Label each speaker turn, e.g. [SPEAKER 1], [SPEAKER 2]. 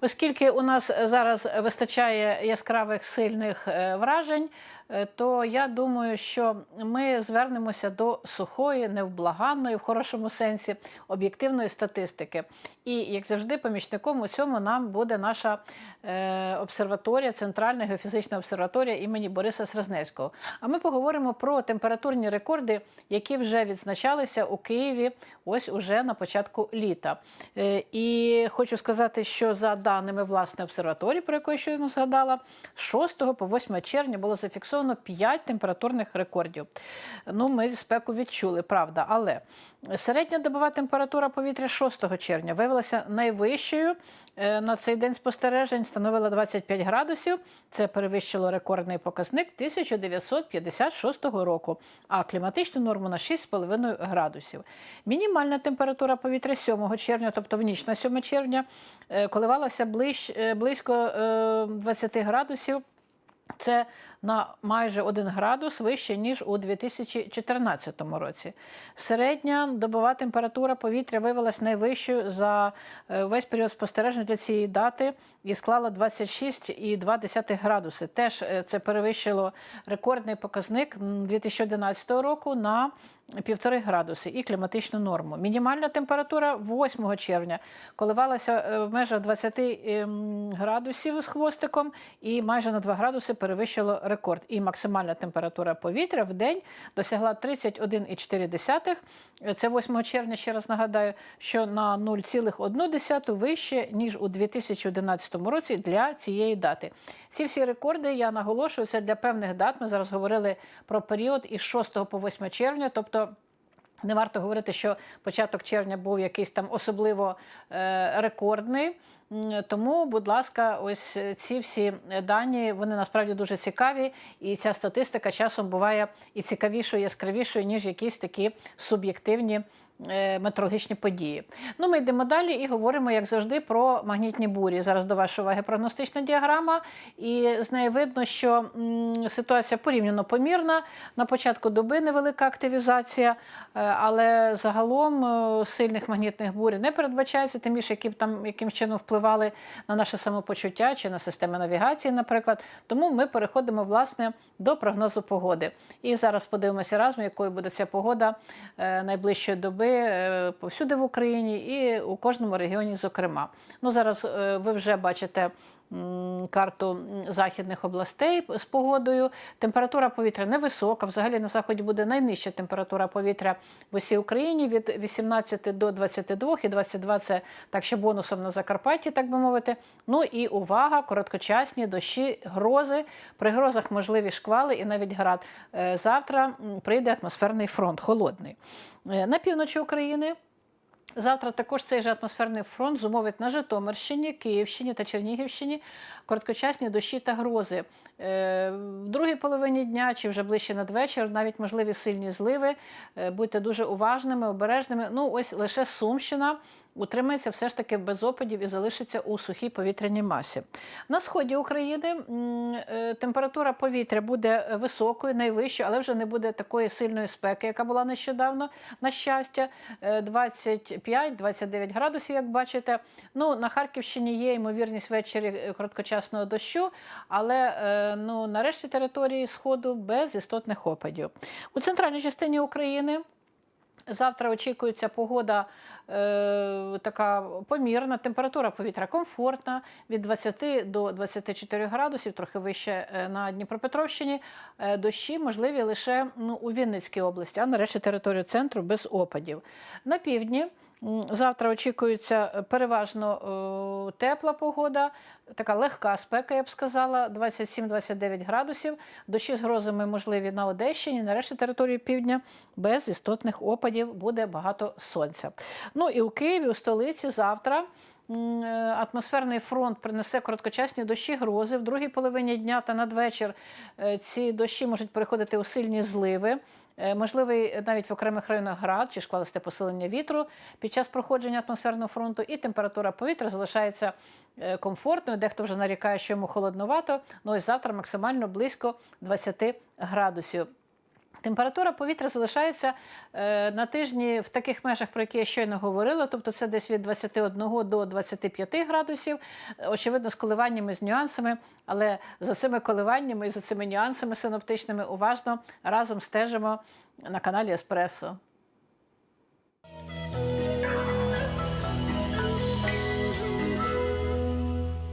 [SPEAKER 1] Оскільки у нас зараз вистачає яскравих сильних е, вражень, е, то я думаю, що ми звернемося до сухої, невблаганної, в хорошому сенсі, об'єктивної статистики. І, як завжди, помічником у цьому нам буде наша е, обсерваторія, Центральна геофізична обсерваторія імені Бориса Сразневського. А ми поговоримо про температурні рекорди, які вже відзначалися у Києві ось уже на початку літа. Е, І хочу сказати, що за даними власне обсерваторії, про яку я щойно згадала, з 6 по 8 червня було зафіксовано 5 температурних рекордів. Ну, ми спеку відчули, правда, але середня добова температура повітря 6 червня виявилася найвищою на цей день спостережень, становила 25 градусів. Це перевищило рекордний показник 1956 року, а кліматичну норму на 6,5 градусів. Мінімальна температура повітря 7 червня, тобто в ніч на 7 червня, е, коливалася е, близько е, 20 градусів. Це на майже 1 градус вище, ніж у 2014 році. Середня добова температура повітря виявилась найвищою за е, весь період спостережень для цієї дати і склала 26,2 градуси. Теж е, це перевищило рекордний показник м, 2011 року на півтори градуси і кліматичну норму. Мінімальна температура 8 червня коливалася е, в межах 20 ем, градусів з хвостиком і майже на 2 градуси перевищило рекорд. І максимальна температура повітря в день досягла 31,4. Це 8 червня, ще раз нагадаю, що на 0,1 вище, ніж у 2011 році для цієї дати. Ці всі рекорди, я наголошую, це для певних дат. Ми зараз говорили про період із 6 по 8 червня, тобто не варто говорити, що початок червня був якийсь там особливо е, рекордний. Тому, будь ласка, ось ці всі дані вони насправді дуже цікаві, і ця статистика часом буває і цікавішою, яскравішою, ніж якісь такі суб'єктивні е, метеорологічні події. Ну, ми йдемо далі і говоримо, як завжди, про магнітні бурі. Зараз до вашої уваги прогностична діаграма, і з неї видно, що ситуація порівняно помірна. На початку доби невелика активізація, е, але загалом е, сильних магнітних бурь не передбачається, тим більше, які б там яким чином впливали на наше самопочуття чи на системи навігації, наприклад. Тому ми переходимо власне до прогнозу погоди. І зараз подивимося разом, якою буде ця погода е, найближчої доби е, повсюди в Україні і у кожному регіоні, зокрема. Ну зараз е, ви вже бачите. Карту західних областей з погодою. Температура повітря невисока. Взагалі на заході буде найнижча температура повітря в усій Україні від 18 до 22, і 22 це так ще бонусом на Закарпатті, так би мовити. Ну і увага, короткочасні дощі, грози. При грозах можливі шквали і навіть град. Е, Завтра прийде атмосферний фронт, холодний. Е, На півночі України. Завтра також цей же атмосферний фронт зумовить на Житомирщині, Київщині та Чернігівщині короткочасні дощі та грози. Е, В другій половині дня чи вже ближче надвечір навіть можливі сильні зливи. Е, Будьте дуже уважними, обережними. Ну, ось лише Сумщина утримається все ж таки без опадів і залишиться у сухій повітряній масі. На сході України е, температура повітря буде високою, найвищою, але вже не буде такої сильної спеки, яка була нещодавно, на щастя. Е, 25-29 градусів, як бачите. Ну, на Харківщині є ймовірність ввечері е, короткочасного дощу, але е, ну, на території Сходу без істотних опадів. У центральній частині України. Завтра очікується погода е, така помірна, температура повітря комфортна від 20 до 24 градусів, трохи вище е, на Дніпропетровщині. Е, дощі можливі лише ну, у Вінницькій області, а нарешті територію центру без опадів. На півдні завтра очікується переважно е, тепла погода, така легка спека, я б сказала, 27-29 градусів. Дощі з грозами можливі на Одещині, на решті території півдня без істотних опадів буде багато сонця. Ну і у Києві, у столиці, завтра. Е, Атмосферний фронт принесе короткочасні дощі, грози. В другій половині дня та надвечір е, ці дощі можуть переходити у сильні зливи. Е, Можливий навіть в окремих районах град чи шквалисте посилення вітру під час проходження атмосферного фронту, і температура повітря залишається комфортною. Дехто вже нарікає, що йому холодновато. Ну ось завтра максимально близько 20 градусів. Температура повітря залишається е, на тижні в таких межах, про які я щойно говорила, тобто це десь від 21 до 25 градусів, очевидно, з коливаннями, з нюансами, але за цими коливаннями і за цими нюансами синоптичними уважно разом стежимо на каналі Еспресо.